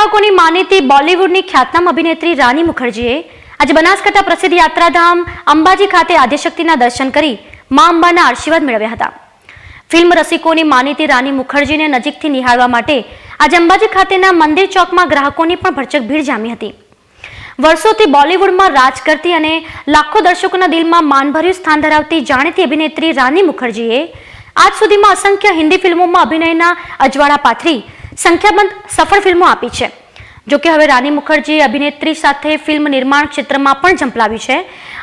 ગ્રાહકોની માનીતી બોલિવૂડની ખ્યાતનામ અભિનેત્રી રાની મુખર્જીએ આજે બનાસકાંઠા પ્રસિદ્ધ યાત્રાધામ અંબાજી ખાતે આદ્યશક્તિના દર્શન કરી મા અંબાના આશીર્વાદ મેળવ્યા હતા. ફિલ્મ રસિકોની માનીતી રાની મુખર્જીને નજીકથી નિહાળવા માટે આજે અંબાજી ખાતેના મંદિર ચોકમાં ગ્રાહકોની પણ ભરચક ભીડ જામી હતી. વર્ષોથી બોલિવૂડમાં રાજ કરતી અને લાખો દર્શકોના દિલમાં માનભર્યું સ્થાન ધરાવતી જાણીતી અભિનેત્રી રાની મુખર્જીએ આજ સુધીમાં અસંખ્ય હિન્દી ફિલ્મોમાં અભિનયના અજવાળા પાથરી સંખ્યાબંધ સફળ ફિલ્મો આપી છે. જોકે હવે રાની મુખર્જી અભિનેત્રી સાથે ફિલ્મ નિર્માણ ક્ષેત્રમાં પણ ઝંપલાવી છે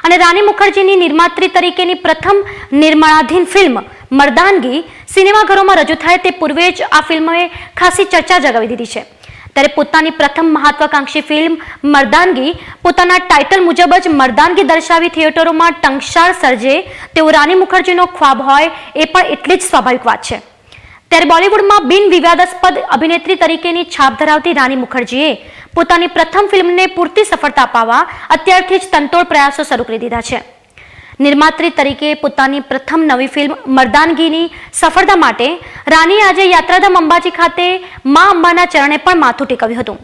અને રાની મુખર્જીની નિર્માત્રી તરીકેની પ્રથમ નિર્માણાધીન ફિલ્મ મર્દાનગી સિનેમાઘરોમાં રજૂ થાય તે પૂર્વે જ આ ફિલ્મએ ખાસી ચર્ચા જગાવી દીધી છે. ત્યારે પોતાની પ્રથમ મહત્વાકાંક્ષી ફિલ્મ મર્દાનગી પોતાના ટાઇટલ મુજબ જ મર્દાનગી દર્શાવી થિયેટરોમાં ટંકશાળ સર્જે તેઓ રાની મુખર્જીનો ખ્વાબ હોય એ પણ એટલી જ સ્વાભાવિક વાત છે. ત્યારે બોલિવૂડમાં બિન વિવાદાસ્પદ અભિનેત્રી તરીકેની છાપ ધરાવતી રાની મુખર્જીએ પોતાની પ્રથમ ફિલ્મને પૂરતી સફળતા અપાવવા અત્યારથી જ તંતોડ પ્રયાસો શરૂ કરી દીધા છે. નિર્માત્રી તરીકે પોતાની પ્રથમ નવી ફિલ્મ મર્દાનગીની સફળતા માટે રાનીએ આજે યાત્રાધામ અંબાજી ખાતે મા અંબાના ચરણે પણ માથું ટેકવ્યું હતું.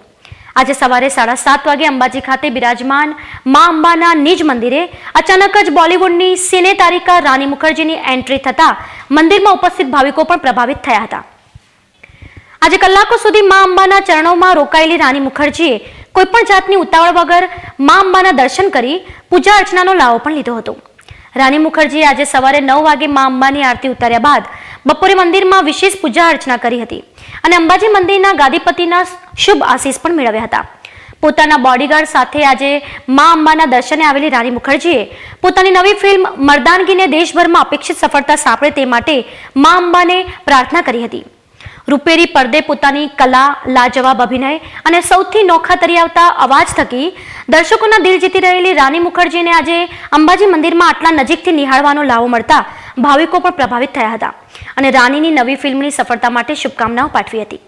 આજે સવારે સાડા સાત વાગે અંબાજી ખાતે બિરાજમાન મા અંબાના નિજ મંદિરે અચાનક જ બોલિવૂડની સિને તારીકા રાની મુખર્જીની એન્ટ્રી થતા મંદિરમાં ઉપસ્થિત ભાવિકો પણ પ્રભાવિત થયા હતા. આજે કલાકો સુધી મા અંબાના ચરણોમાં રોકાયેલી રાની મુખર્જીએ કોઈપણ જાતની ઉતાવળ વગર મા અંબાના દર્શન કરી પૂજા અર્ચનાનો લાવો પણ લીધો હતો. રાની મુખર્જીએ આજે સવારે નવ વાગે મા અંબાની આરતી ઉતાર્યા બાદ બપોરે મંદિરમાં વિશેષ પૂજા અર્ચના કરી હતી અને અંબાજી મંદિરના ગાદીપતિના શુભ આશીષ પણ મેળવ્યા હતા. પોતાના બોડીગાર્ડ સાથે આજે મા અંબાના દર્શને આવેલી રાની મુખર્જીએ પોતાની નવી ફિલ્મ મર્દાનગીને દેશભરમાં અપેક્ષિત સફળતા સાંપડે તે માટે મા અંબાને પ્રાર્થના કરી હતી. રૂપેરી પડદે પોતાની કલા, લાજવાબ અભિનય અને સૌથી નોખા તરી આવતા અવાજ થકી દર્શકોના દિલ જીતી રહેલી રાની મુખર્જીને આજે અંબાજી મંદિરમાં આટલા નજીકથી નિહાળવાનો લાવો મળતા ભાવિકો પણ પ્રભાવિત થયા હતા અને રાનીની નવી ફિલ્મની સફળતા માટે શુભકામનાઓ પાઠવી હતી.